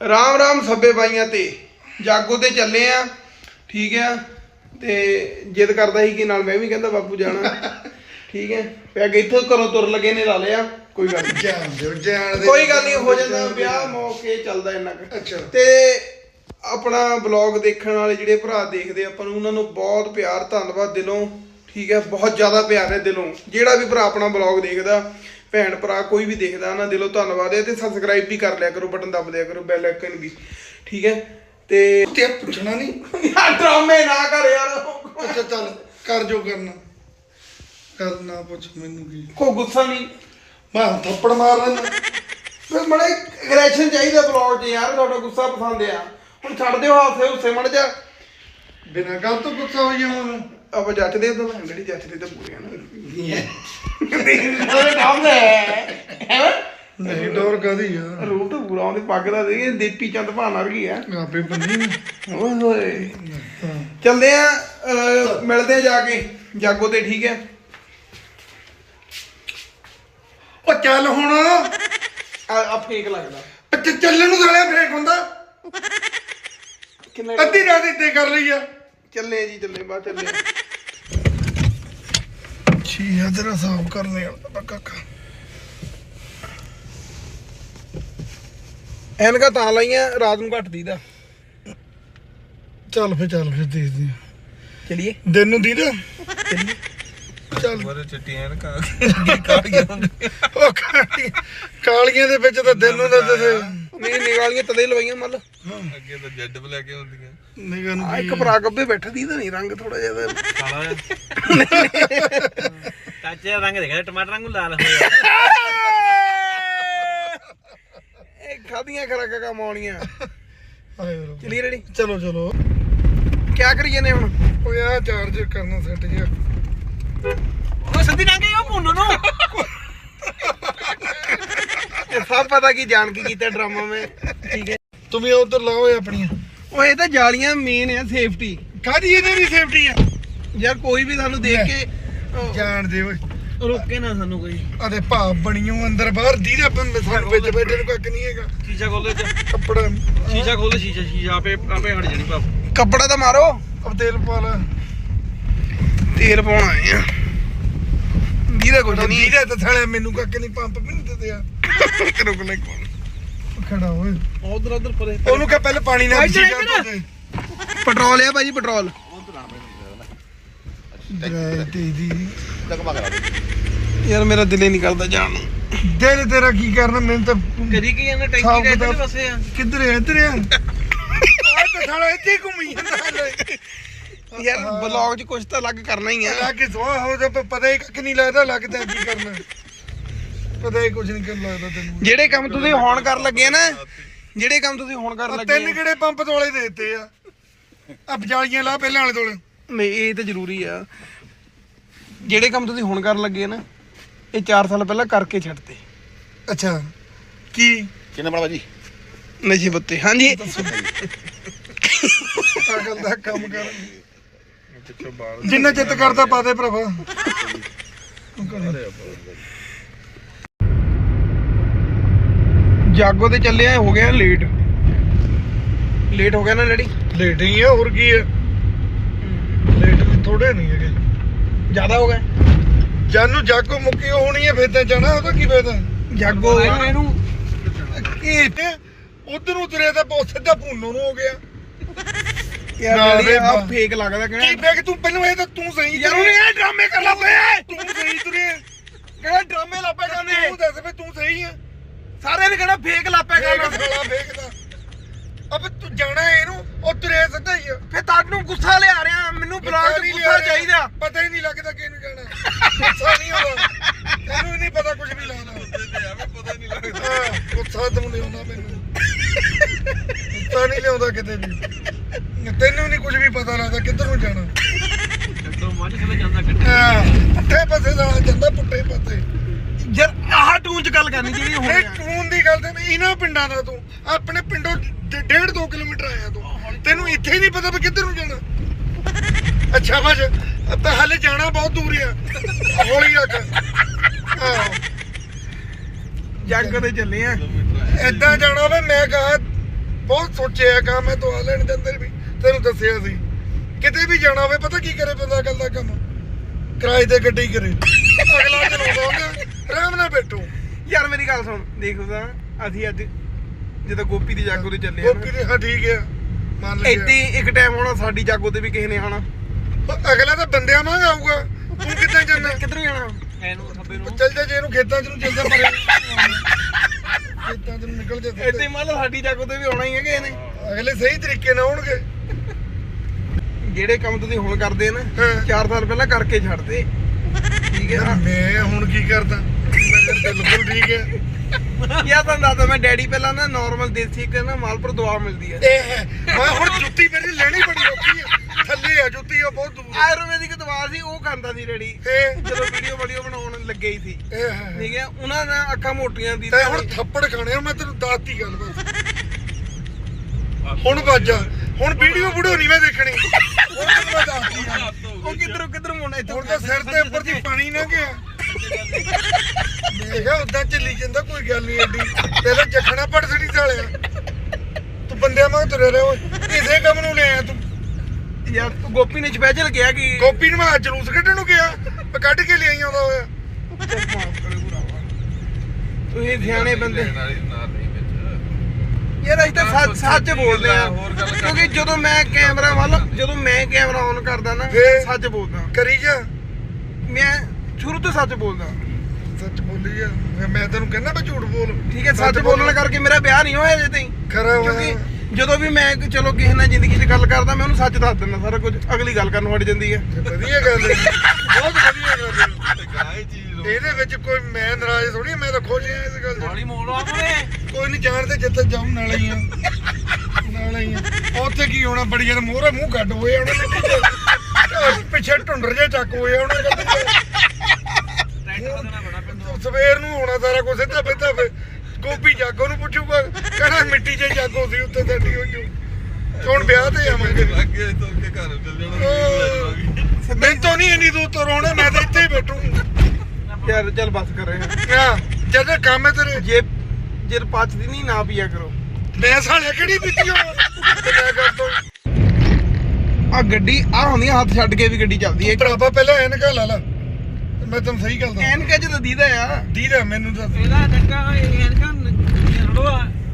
ਰਾਮ ਰਾਮ ਸੱਬੇ ਬਾਈਆਂ ਤੇ। ਜਾਗੋ ਤੇ ਚੱਲੇ ਆ ਠੀਕ ਆ ਤੇ ਜਿੱਦ ਕਰਦਾ ਸੀ ਕਿ ਨਾਲ ਮੈਂ ਵੀ ਕਹਿੰਦਾ ਬਾਪੂ ਜਾਣਾ। ਠੀਕ ਹੈ ਪੈਗ ਇੱਥੋਂ ਘਰੋਂ ਤੁਰ ਲੱਗੇ ਨੇ ਲਾ ਲਿਆ। ਕੋਈ ਗੱਲ ਨਹੀਂ ਜਾਣ ਦਿਓ ਜਾਣ ਦੇ ਕੋਈ ਗੱਲ ਨਹੀਂ ਹੋ ਜਾਂਦਾ ਵਿਆਹ ਮੌਕੇ ਚੱਲਦਾ ਇੰਨਾ ਕੁ। ਅੱਛਾ। ਤੇ ਆਪਣਾ ਬਲੌਗ ਦੇਖਣ ਵਾਲੇ ਜਿਹੜੇ ਭਰਾ ਦੇਖਦੇ ਆਪਾਂ ਨੂੰ ਉਹਨਾਂ ਨੂੰ ਬਹੁਤ ਪਿਆਰ ਧੰਨਵਾਦ ਦਿਲੋਂ। ਠੀਕ ਹੈ ਬਹੁਤ ਜ਼ਿਆਦਾ ਪਿਆਰ ਹੈ ਦਿਲੋਂ। ਜਿਹੜਾ ਵੀ ਭਰਾ ਆਪਣਾ ਬਲੌਗ ਦੇਖਦਾ ਭੈਣ ਭਰਾ ਕੋਈ ਵੀ ਦੇਖਦਾ ਨਾ ਦਿਲੋਂ ਧੰਨਵਾਦ ਹੈ ਤੇ ਸਬਸਕ੍ਰਾਈਬ ਵੀ ਕਰ ਲਿਆ ਕਰੋ ਬਟਨ ਦਬ ਦਿਆ ਕਰੋ ਬੈਲ ਆਈਕਨ ਵੀ ਠੀਕ ਹੈ? ਤੇ ਤੇ ਪੁੱਛਣਾ ਨਹੀਂ ਯਾਰ ਡਰਾਮੇ ਨਾ ਕਰ ਯਾਰ। ਅੱਛਾ ਚੱਲ ਕਰ ਜੋ ਕਰਨਾ। ਕਰ ਨਾ ਪੁੱਛ ਮੈਨੂੰ ਕੀ? ਕੋ ਗੁੱਸਾ ਨਹੀਂ ਮੈਂ ਥੱਪੜ ਮਾਰ ਦਿੰਦਾ ਫਿਰ ਮੜੇ ਐਗਰੈਸ਼ਨ ਚਾਹੀਦਾ ਬਲੌਗ 'ਚ ਯਾਰ ਤੁਹਾਡਾ ਗੁੱਸਾ ਪਸੰਦ ਆ। ਹੁਣ ਛੱਡ ਦਿਓ ਹਾਸੇ ਹੁਸੇ ਮੜ ਜਾ। ਬਿਨਾਂ ਗੱਲ ਤੋਂ ਗੁੱਸਾ ਹੋ ਜਾਵਾਂ ਮੈਂ ਆਪਾਂ ਜੱਟ ਦੇ ਤਾਂ ਜਿਹੜੀ ਜੱਟ ਦੇ ਤਾਂ ਪੂਰੇ ਆ ਨਾ। ਉਹਦੇ ਨਾਮ ਹੈ। ਹੈਵੇਂ ਨਹੀਂ ਡੋਰ ਕਾਦੀ ਆ? ਰੂਪ ਤਾਂ ਪੂਰਾ ਉਹਦੇ ਪੱਗ ਦਾ ਦੇ ਦੀਪੀ ਚੰਦ ਭਾਨ ਵਰਗੀ ਆ। ਆਪੇ ਬੰਨੀ ਓਏ ਹੋਏ। ਚੱਲਦੇ ਆ ਅਹ, ਮਿਲਦੇ ਆ ਜਾ ਕੇ। ਜਾਗੋ ਤੇ ਠੀਕ ਹੈ। ਉਹ ਚੱਲ ਹੁਣ। ਆ ਆ ਫੇਕ ਲੱਗਦਾ। ਚੱਲਣ ਨੂੰ ਸਾਲਿਆ ਫੇਕ ਹੁੰਦਾ। ਕਿੰਨੇ ਅੱਧੀ ਰਾਤ ਇੱਥੇ ਕਰ ਲਈ ਆ। ਚੱਲੇ ਜੀ ਚੱਲੇ ਬਾਅਦ ਚੱਲੇ। ਆ ਤੇਰਾ ਸਾਫ਼ ਕਰਨੇ ਆ ਪੱਕਾ ਐਨਕਾ ਤਾਂ ਲਾਈਆਂ ਰਾਤ ਨੂੰ ਘੱਟ ਦੀਦਾ। ਚੱਲ ਫੇ ਚੱਲ ਫੇ ਦੇਖਦੇ ਆ। ਚਲਿਏ? ਦਿਨ ਨੂੰ ਦੀਦਾ। ਚੱਲ। ਬਰੇ ਚਿੱਟੀਆਂ ਕਾ ਕਾੜੀਆਂ ਹੁੰਦੀਆਂ ਉਹ ਕਾਲੀ- ਕਾਲੀਆਂ ਦੇ ਵਿੱਚ ਤਾਂ ਦਿਨ ਨੂੰ ਦਾ ਤੇ ਨਹੀਂ ਨਿਗਾਲੀਆਂ ਤਦੇ ਲਵਾਈਆਂ ਮੱਲ। ਅੱਗੇ ਤਾਂ ਜੈਡ ਬਲੈਕ ਹੀ ਹੁੰਦੀਆਂ। ਨਿਗਾਹ ਨੂੰ ਆ ਇੱਕ ਭਰਾ ਗੱਬੇ ਬੈਠਾ ਦੀ ਤਾਂ ਨਹੀਂ ਰੰਗ ਥੋੜਾ ਜਿਹਾ ਇਹਦਾ। ਕਾਲਾ ਕੱਚੇ ਰੰਗ ਦੇਖਿਆ ਟਮਾਟਰ ਵਾਂਗੂ ਲਾਲ ਹੋਇਆ। ਇਹ ਖਾਦੀਆਂ ਖਰਾਕਾਂ ਕੰਮ ਆਉਣੀਆਂ। ਆਏ ਰੱਬ। ਚਲਿਏ ਰੈਡੀ? ਚਲੋ ਚਲੋ। ਕੀ ਕਰੀ ਜਾਂਦੇ ਹੁਣ? ਉਹ ਆ ਚਾਰਜ ਕਰਨਾ ਸੈੱਟ ਗਿਆ ਉਹ ਸਿੱਧੀ ਲੰਘ ਗਈ ਉਹ ਪੁੰਨੂ ਨੂੰ। ਇਹ ਸਭ ਪਤਾ ਕੀ ਜਾਣ ਕੇ ਕੀਤਾ ਡਰਾਮਾ ਮੈਂ। ਠੀਕ ਹੈ। ਤੂੰ ਵੀ ਉਧਰ ਲਾਓ ਇਹ ਆਪਣੀਆਂ। ਉਹ ਇਹ ਤਾਂ ਜਾਲੀਆਂ ਮੇਨ ਆ ਸੇਫਟੀ ਕਾਦੀ ਇਹਦੇ ਵੀ ਸੇਫਟੀ ਆ? ਯਾਰ ਕੋਈ ਵੀ ਸਾਨੂੰ ਦੇਖ ਕੇ ਅਹ, ਜਾਣ ਦੇ ਓਏ। ਰੋਕੇ ਨਾ ਸਾਨੂੰ ਕੋਈ। ਆਦੇ ਭਾਵ ਬਣੀਓ ਅੰਦਰ ਬਾਹਰ ਦੀਦਾ ਬੰਦ ਸਾਨੂੰ ਵਿੱਚ ਬੈਠੇ ਨੂੰ ਕੱਖ ਨਹੀਂ ਹੈਗਾ। ਸ਼ੀਸ਼ਾ ਖੋਲ ਦੇ ਕੱਪੜਾ ਸ਼ੀਸ਼ਾ ਖੋਲ ਦੇ ਸ਼ੀਸ਼ਾ ਸ਼ੀਸ਼ਾ ਆਪੇ ਆਪੇ ਹਟ ਜਾਣੀ ਬਾਪ ਕੱਪੜਾ ਤਾਂ ਮਾਰੋ। ਅਬ ਤੇਲ ਪਾ ਲਾ। ਤੇਲ ਪਾਉਣ ਆਏ ਆ। ਦੀਦਾ ਕੁਝ ਨਹੀਂ। ਦੀਦਾ ਤਾਂ ਸਾਲੇ ਮੈਨੂੰ ਕੱਖ ਨਹੀਂ ਪੰਪ ਵੀ ਨਹੀਂ ਦਿੰਦੇ ਆ। ਰੁਕ ਲੈ ਕੋਲ ਖੜਾ ਓਏ। ਉਧਰ ਉਧਰ ਪਰੇ। ਉਹਨੂੰ ਕਹ ਪਹਿਲੇ ਪਾਣੀ ਨਾਲ ਇੱਧਰ, ਇੱਧਰ। ਪੈਟਰੋਲ ਆ ਭਾਜੀ ਪੈਟਰੋਲ। ਡਰਾਈ ਦੀ ਯਾਰ ਮੇਰਾ ਦਿਲ ਹੀ ਨਹੀਂ ਕਰਦਾ ਜਾਣ ਨੂੰ। ਦਿਲ ਤੇਰਾ ਕੀ ਕਰਨਾ ਮੈਨੂੰ ਤਾਂ ਕਰੀ ਕੀ ਹਿਸਾਬ ਟੈਂਕੀ ਦੇ ਇੱਧਰ ਕਿਤਾਬ- ਵਸੇ ਆ? ਕਿੱਧਰ ਹੈ ਇੱਧਰ ਆ। ਆਹ ਤਾਂ ਸਾਲਾ ਇੱਥੇ ਹੀ ਘੁੰਮੀ ਜਾਂਦਾ ਯਾਰ ਬਲੌਗ 'ਚ ਕੁਝ ਤਾਂ ਅਲੱਗ ਕਰਨਾ ਹੀ ਆ। ਲਾ ਕੇ ਸੋ ਹੋ ਜਾ ਪਤਾ ਹੀ ਕੱਖ ਨਹੀਂ ਲੱਗਦਾ ਲੱਗਦਾ ਕੀ ਕਰਨਾ। ਪਤਾ ਹੀ ਕੁਝ ਨਹੀਂ ਕਰਨ ਲੱਗਦਾ ਤੈਨੂੰ। ਜਿਹੜੇ ਕੰਮ ਤੁਸੀਂ ਹੁਣ ਕਰਨ ਲੱਗੇ ਆ ਨਾ ਜਿਹੜੇ ਕੰਮ ਤੁਸੀਂ ਹੁਣ ਕਰਨ ਆਹ ਲੱਗੇ ਤਿੰਨ ਆ। ਕਿਹੜੇ ਪੰਪ ਤੋਲੇ ਦੇ ਦਿੱਤੇ ਆ? ਆ ਬਜਾਲੀਆਂ ਲਾ ਪਹਿਲਾਂ ਵਾਲੇ ਤੋਲੇ। ਨਹੀਂ ਇਹ ਤਾਂ ਜ਼ਰੂਰੀ ਆ। ਜਿਹੜੇ ਕੰਮ ਤੁਸੀਂ ਹੁਣ ਕਰਨ ਲੱਗੇ ਆ ਨਾ ਇਹ 4 ਸਾਲ ਪਹਿਲਾਂ ਕਰਕੇ ਛੱਡਤੇ। ਅੱਛਾ ਕੀ? ਕਿੰਨਾ ਬੜਾ ਭਾਜੀ ਨਸ਼ੇ ਪੱਤੇ ਹਾਂਜੀ। ਅਕਲ ਦਾ ਕੰਮ ਕਰ। ਜਿੰਨਾ ਚਿੱਤ ਕਰਦਾ ਪਾ ਦੇ ਭਰਾਵਾ। ਜਾਗੋ ਤੇ ਚੱਲੇ ਆ ਹੋ ਗਿਆ ਲੇਟ ਲੇਟ ਹੋ ਗਿਆ ਨਾ ਡੈਡੀ? ਲੇਟ ਹੀ ਆ ਹੋਰ ਕੀ ਆ? ਲੇਟ ਵੀ ਥੋੜੇ ਨਹੀਂ ਹੈਗੇ। ਜ਼ਿਆਦਾ ਹੋ ਗਿਆ? ਜਾਨੂੰ ਜਾਗੋ ਮੁੱਕੀ ਹੋਣੀ ਹੈ ਫੇਰ ਤਾਂ ਜਾਣਾ ਉਹਦਾ ਕੀ ਫਾਇਦਾ? ਜਾਗੋ ਇਹਨੂੰ ਕੀ ਉਧਰ ਨੂੰ ਤੁਰਿਆ ਤਾਂ ਬਹੁਤ ਸਿੱਧਾ ਭੂਨੋ ਨੂੰ ਹੋ ਗਿਆ। ਯਾਰ ਨਾ ਰੇ ਆ। ਫੇਕ ਲੱਗਦਾ ਕੀ ਕਿਹੜਾ ਬੈਗ ਤੂੰ ਪਹਿਲਾਂ ਇਹ ਤਾਂ ਤੂੰ ਸਹੀ ਯਾਰ ਉਹਨੇ ਇਹ ਡਰਾਮੇ ਕਰ ਲਾ ਪਿਆ। ਤੂੰ ਸਹੀ ਤੁਰਿਆ ਕਿਹੜਾ ਡਰਾਮੇ ਲਾਪੇ ਕਰਨੇ? ਤੂੰ ਦੱਸ ਵੀ ਤੂੰ ਸਹੀ ਆ। ਸਾਰਿਆਂ ਨੇ ਕਿਹੜਾ ਫੇਕ ਲਾਪੇ ਸਾਲਾ ਫੇਕਦਾ ਅਬ ਤੂੰ ਜਾਣਾ ਇਹਨੂੰ ਉਹ ਤੁਰਿਆ ਸਿੱਧਾ ਹੀ ਆ। ਫੇ ਤੁਹਾਨੂੰ ਗੁੱਸਾ ਲਿਆ ਰਿਹਾ ਮੈਨੂੰ 'ਚ ਨਹੀਂ ਗੁੱਸਾ ਲਿਆ ਰਿਹਾ। ਚਾਹੀਦਾ। ਪਤਾ ਹੀ ਨਹੀਂ ਲੱਗਦਾ ਕਿਹਨੂੰ ਜਾਣਾ। ਗੁੱਸਾ ਨਹੀਂ ਤੈਨੂੰ ਵੀ ਨਹੀਂ ਪਤਾ ਕੁਝ ਵੀ ਲਾਉਣਾ ਪਤਾ ਨਹੀਂ ਲੱਗਦਾ ਗੁੱਸਾ ਤੂੰ ਨਹੀਂ ਆਉਂਦਾ ਮੈਨੂੰ। ਗੁੱਸਾ ਨਹੀਂ ਲਿਆਉਂਦਾ ਕਿਤੇ ਵੀ। ਤੈਨੂੰ ਨਹੀਂ ਕੁਝ ਵੀ ਪਤਾ ਲੱਗਦਾ ਕਿੱਧਰ ਨੂੰ ਜਾਣਾ। ਕੱਟੋ ਮੱਝ ਖਲੇ ਜਾਂਦਾ ਕੱਟੇ ਹਾਂ, ਪੁੱਠੇ ਪਾਸੇ ਦਾ ਜਾਂਦਾ ਪੁੱਠੇ ਪਾਸੇ। ਟੂਨ 'ਚ ਗੱਲ ਕਰਨੀ ਜਿਹੜੀ ਹੁਣ ਇਹ ਟੂਨ ਦੀ ਗੱਲ ਤੇ ਇਹਨਾਂ ਪਿੰਡਾਂ ਦਾ ਤੂੰ ਆਪਣੇ ਪਿੰਡੋਂ 1.5 2 ਕਿਲੋਮੀਟਰ ਆਇਆ ਤੂੰ। ਤੈਨੂੰ ਇੱਥੇ ਹੀ ਨਹੀਂ ਪਤਾ ਵੀ ਕਿੱਧਰ ਨੂੰ ਜਾਣਾ। ਅੱਛਾ ਬਸ। ਆਪਾਂ ਹਾਲੇ ਜਾਣਾ ਬਹੁਤ ਦੂਰ ਆ। ਹੌਲੀ ਰੱਖ। ਜੱਗ ਤੇ ਚੱਲੇ ਆ। ਏਦਾਂ ਜਾਣਾ ਵੇ ਮੈਂ ਕਹਾ ਬਹੁਤ ਸੋਚਿਆ ਕੰਮ ਮੈਂ ਤੋਂ ਲੈਣ ਦੇ ਅੰਦਰ ਵੀ। ਤੈਨੂੰ ਦੱਸਿਆ ਸੀ। ਕਿਤੇ ਵੀ ਜਾਣਾ ਹੋਵੇ ਪਤਾ ਕੀ ਕਰੇ ਬੰਦਾ ਅਕਲ ਦਾ ਕੰਮ? ਕਿਰਾਏ ਤੇ ਗੱਡੀ ਕਰੇ। ਅਗਲਾ ਚਲਾਉਂਦਾ ਹੁੰਦਾ। ਆਰਾਮ ਨਾਲ ਬੈਠੋ। ਯਾਰ ਮੇਰੀ ਗੱਲ ਸੁਣ ਦੇਖੋ ਤਾਂ ਅਸੀਂ ਅੱਜ ਜਦੋਂ ਗੋਪੀ ਦੀ ਜਾਗੋ ਤੇ ਚੱਲੇ ਆ ਗੋਪੀ ਨੇ ਹਾਂ ਠੀਕ ਆ। ਮੰਨ ਲਿਆ। ਇੱਥੇ ਇੱਕ ਟਾਈਮ ਹੋਣਾ ਸਾਡੀ ਜਾਗੋ ਤੇ ਵੀ ਕਿਸੇ ਨੇ ਆਣਾ ਅਗਲਾ ਤਾਂ ਬੰਦਿਆਂ ਵਾਂਗ ਆਊਗਾ। ਤੂੰ ਕਿੱਦਾਂ ਜਾਂਦਾ ਕਿੱਧਰੋਂ ਜਾਣਾ? ਐਨੂੰ ਖੱਬੇ ਨੂੰ। ਚੱਲ ਜਾ ਜੇ ਇਹਨੂੰ ਖੇਤਾਂ 'ਚ ਨੂੰ ਚੱਲ ਜਾ ਪਰੇ ਖੇਤਾਂ 'ਚ ਨੂੰ ਨਿਕਲ ਜਾ ਇੱਥੇ ਲਓ ਸਾਡੀ ਜਾਗੋ ਤੇ ਵੀ ਆਉਣਾ ਹੀ ਹੈ ਕਿਸੇ ਨੇ। ਅਗਲੇ ਸਹੀ ਤਰੀਕੇ ਨਾਲ ਆਉਣਗੇ। ਜਿਹੜੇ ਕੰਮ ਤੁਸੀਂ ਹੁਣ ਕਰਦੇ ਨਾ ਹਾਂ। 4 ਸਾਲ ਪਹਿਲਾਂ ਕਰਕੇ ਛੱਡਦੇ। ਠੀਕ ਹੈ ਮੈਂ ਹੁਣ ਕੀ ਕਰਦਾ? ਬਿਲਕੁਲ ਠੀਕ ਹੈ ਯਾ ਤਾਂ ਦੱਸਦਾ ਮੈਂ ਡੈਡੀ ਪਹਿਲਾਂ ਨਾ ਨਾਰਮਲ ਦੇਸੀ ਇੱਕ ਨਾ ਮਾਲਪੁਰ ਦਵਾ ਮਿਲਦੀ ਹੈ। ਇਹ ਹੈ। ਮੈਂ ਹੁਣ ਜੁੱਤੀ ਮੇਰੀ ਲੈਣੀ ਬੜੀ ਔਖੀ ਹੈ। ਥੱਲੇ ਆ ਜੁੱਤੀ ਉਹ ਬਹੁਤ ਦੂਰ ਆਯੁਰਵੈਦਿਕ ਦਵਾ ਸੀ ਉਹ ਖਾਂਦਾ ਸੀ ਡੈਡੀ। ਇਹ। ਜਦੋਂ ਵੀਡੀਓ ਵੀਡੀਓ ਬਣਾਉਣ ਲੱਗੇ ਹੀ ਸੀ। ਇਹ ਹੈ ਠੀਕ ਹੈ ਉਹਨਾਂ ਦਾ ਅੱਖਾਂ ਮੋਟੀਆਂ ਦੀ ਤੇ ਹੁਣ ਥੱਪੜ ਖਾਣੇ ਆ, ਮੈਂ ਤੈਨੂੰ ਦੱਸਤੀ ਗੱਲ ਬਸ। ਹੁਣ ਵੱਜ ਜਾ ਹੁਣ ਵੀਡੀਓ ਵੀਡੀਓ ਨਹੀਂ ਮੈਂ ਦੇਖਣੀ। ਹੁਣ ਤੈਨੂੰ ਮੈਂ ਦੱਸਤੀ ਆ। ਉਹ ਕਿੱਧਰੋਂ ਕਿੱਧਰੋਂ ਮੁੰਡਾ ਇੱਥੋਂ ਹੁਣ ਤਾਂ ਸਿਰ ਦੇ ਉੱਪਰ ਦੀ ਪਾਣੀ ਨਾ ਗਿਆ। ਮੈਂ ਕਿਹਾ ਉਦਾਂ ਚੱਲੀ ਜਾਂਦਾ ਕੋਈ ਗੱਲ ਨਹੀਂ ਐਡੀ। ਤੇਰਾ ਜਖਣਾ ਪੜ ਸੜੀ ਸਾਲਿਆ। ਤੂੰ ਬੰਦਿਆਂ ਵਾਂਗ ਤੁਰੇ ਰਿਹਾ ਓਏ। ਇਸੇ ਕੰਮ ਨੂੰ ਲੈ ਤੂੰ। ਯਾਰ ਤੂੰ ਗੋਪੀ ਨੇ ਸਪੈਸ਼ਲ ਕਿਹਾ ਕਿ ਗੋਪੀ ਨੂੰ ਮੈਂ ਅੱਜ ਜਲੂਸ ਕੱਢਣ ਨੂੰ ਗਿਆ ਮੈਂ ਕੱਢ ਕੇ ਲਿਆਈ ਆਉਂਦਾ ਹੋਇਆ। ਤੁਸੀਂ ਸਿਆਣੇ ਬੰਦੇ। ਯਾਰ ਅਸੀਂ ਤਾਂ ਸੱਚ ਸੱਚ ਬੋਲਦੇ ਆ। ਕਿਉਂਕਿ ਜਦੋਂ ਮੈਂ ਕੈਮਰਾ ਵੱਲ ਜਦੋਂ ਮੈਂ ਕੈਮਰਾ ਔਨ ਕਰਦਾ ਨਾ ਫੇਰ? ਸੱਚ ਬੋਲਦਾ। ਕਰੀ ਜਾ। ਮੈਂ ਸ਼ੁਰੂ ਤੋਂ ਸੱਚ ਬੋਲਦਾ। ਸੱਚ ਬੋਲੀ ਆ। ਮੈਂ- ਮੈਂ ਤੈਨੂੰ ਕਹਿੰਦਾ ਮੈਂ ਝੂਠ ਬੋਲ। ਠੀਕ ਹੈ ਸੱਚ ਬੋਲਣ ਕਰਕੇ ਮੇਰਾ ਵਿਆਹ ਨਹੀਂ ਹੋਇਆ ਅਜੇ ਤਾਈਂ। ਖਰਾ ਹੋਇਆ। ਕਿਉਂਕਿ ਜਦੋਂ ਵੀ ਮੈਂ ਕਿ ਚਲੋ ਕਿਸੇ ਨਾਲ ਜ਼ਿੰਦਗੀ 'ਚ ਗੱਲ ਕਰਦਾ ਮੈਂ ਉਹਨੂੰ ਸੱਚ ਦੱਸ ਦਿੰਦਾ ਸਾਰਾ ਕੁਝ। ਅਗਲੀ ਗੱਲ ਕਰਨ ਵੜ ਜਾਂਦੀ ਹੈ। ਤੇ ਵਧੀਆ ਗੱਲ ਹੈ। ਬਹੁਤ ਵਧੀਆ ਗੱਲ ਹੈ। ਤੇ ਗਾਏ ਚੀਜ਼ ਨੂੰ ਇਹਦੇ ਵਿੱਚ ਕੋਈ ਮੈਂ ਨਾਰਾਜ਼ ਥੋੜੀ ਮੈਂ ਤਾਂ ਖੁਸ਼ ਹਾਂ ਇਸ ਗੱਲ 'ਚ। ਹੌਲੀ ਮੋੜ ਆਵੇ ਕੋਈ ਨਹੀਂ ਜਾਣਦੇ ਜਿੱਥੇ ਜਾਉ ਨਾਲ ਹੀ ਆ ਨਾਲ ਹੀ ਆ ਉੱਥੇ ਕੀ ਹੋਣਾ? ਬੜੀ ਜਦ ਮੋਹਰੇ ਮੂੰਹ ਕੱਢ ਹੋਏ ਉਹਨਾਂ। ਨੇ ਪਿੱਛੇ ਢੁੰਡਰ ਜਿਹਾ ਚੱਕ ਹੋਏ ਉਹਨਾਂ। ਨੇ ਟਰੈਕਟਰ ਬਦਲਣਾ ਬੜਾ ਪੈਂਦਾ ਸਵੇਰ ਨੂੰ ਹੋਣਾ ਸਾਰਾ ਕੁਝ ਸਿੱਧਾ ਬੈਠਾ ਫੇ ਗੋਪੀ ਜਾਗੋ ਨੂੰ ਪੁੱਛੂਗਾ ਕਹਿੰਦਾ ਮਿੱਟੀ 'ਚ ਜਾਗੋ ਸੀ ਉੱਤੇ ਸਾਡੀ ਉਹ। ਜੋ ਹੁਣ ਵਿਆਹ ਤੇ ਆਵਾਂਗੇ। ਅੱਗੇ ਤੋਂ ਕੇ ਘਰ ਚੱਲ ਜਾਣਾ ਮੈਂ ਤੋਂ ਨਹੀਂ ਇੰਨੀ ਦੂਰ ਤੋਂ ਰੋਣਾ ਮੈਂ ਤਾਂ ਇੱਥੇ ਹੀ ਬੈਠੂ। ਯਾਰ ਚੱਲ ਬਸ ਕਰ ਰਹੇ ਹਾਂ। ਹਾਂ ਜਦ ਕੰਮ ਹੈ ਤੇਰੇ। ਜੇ ਜੇ ਪਚਦੀ ਨਹੀਂ ਨਾ ਪੀਆ ਕਰੋ। ਮੈਂ ਸਾਲਿਆ ਕਿਹੜੀ ਪੀਤੀ ਹੋ ਮੈਂ ਕਰ ਤੋਂ ਆ ਗੱਡੀ ਆ ਹੁੰਦੀਆਂ ਹੱਥ ਛੱਡ ਕੇ ਵੀ ਗੱਡੀ ਚੱਲਦੀ ਹੈ। ਭਰਾਵਾ ਪਹਿਲਾਂ ਐਨਕਾਂ ਲਾ ਲਾ। ਮੈਂ ਤੈਨੂੰ ਸਹੀ ਗੱਲ ਦੱਸ। ਐਨ ਕਹ ਜਦੋਂ ਦੀਦਾ ਆ। ਦੀਦਾ ਮੈਨੂੰ ਤਾਂ ਇਹਦਾ ਡੱਕਾ ਐਨਕਾਂ ਰੜੋ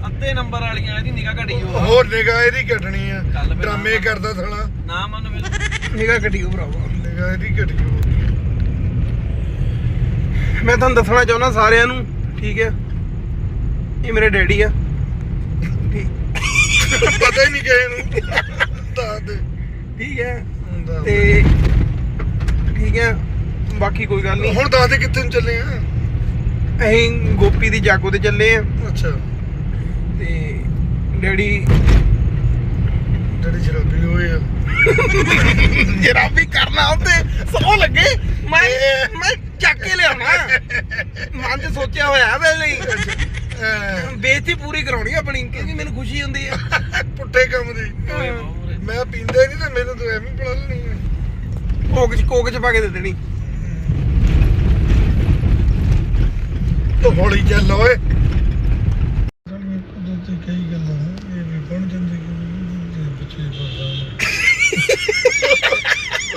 ਅੱਧੇ ਨੰਬਰ ਵਾਲੀਆਂ ਇਹਦੀ ਨਿਗਾਹ ਘਟੀ ਹੋ ਹੋਰ ਨਿਗਾਹ ਇਹਦੀ ਕੱਢਣੀ ਆ। ਡਰਾਮੇ ਕਰਦਾ ਥਲਾ ਨਾ ਮਨ ਮਿਲ ਨਿਗਾ ਗੱਡੀ ਕੋ ਭਰਾਵਾ। ਨਿਗਾਹ ਇਹਦੀ ਘਟੀ ਹੋ ਮੈਂ ਤੁਹਾਨੂੰ ਦੱਸਣਾ ਚਾਹੁੰਦਾ ਸਾਰਿਆਂ ਨੂੰ ਠੀਕ ਹੈ ਇਹ ਮੇਰੇ ਡੈਡੀ ਆ। ਠੀਕ। ਪਤਾ ਹੀ ਨਹੀਂ ਕਿਸੇ ਨੂੰ। ਦੱਸ ਦੇ। ਠੀਕ ਹੈ। ਤੇ ਠੀਕ ਹੈ ਬਾਕੀ ਕੋਈ ਗੱਲ ਨਹੀਂ। ਹੁਣ ਦੱਸ ਦੇ ਕਿੱਥੇ ਨੂੰ ਚੱਲੇ ਆ? ਅਸੀਂ ਗੋਪੀ ਦੀ ਜਾਗੋ ਤੇ ਚੱਲੇ ਆ। ਅੱਛਾ। ਤੇ ਡੈਡੀ ਜਿਹੜੀ ਸ਼ਰਾਬੀ ਹੋਏ ਆ। ਜਰਾ ਵੀ ਕਰਨਾ ਉੱਤੇ ਸੌ ਲੱਗੇ। ਮੈਂ ਮੈਂ ਚੱਕ ਕੇ ਲਿਆਉਣਾ। ਮਨ ਤੇ ਸੋਚਿਆ ਹੋਇਆ ਪਹਿਲੇ ਹੀ ਬੇਇੱਜ਼ਤੀ ਪੂਰੀ ਕਰਾਉਣੀ ਆਪਣੀ ਕਿਉਂਕਿ ਮੈਨੂੰ ਖੁਸ਼ੀ ਹੁੰਦੀ ਆ। ਪੁੱਠੇ ਕੰਮ ਦੀ। ਮੈਂ ਪੀਂਦਾ ਨਹੀਂ ਤਾਂ ਮੈਨੂੰ ਤਾਂ ਐਵੇਂ ਪੜਾ ਲੈਣੀ ਕੋਕ ਚ ਕੋਕ ਚ ਪਾ ਕੇ ਦੇ ਦੇਣੀ। ਤੂੰ ਹੌਲੀ ਚੱਲ ਓਏ। ਕੁਦਰਤੀ ਕਈ ਗੱਲਾਂ ਇਹ ਵੀ ਬਣ ਜਾਂਦੀ ਕਿ ਪਿੱਛੇ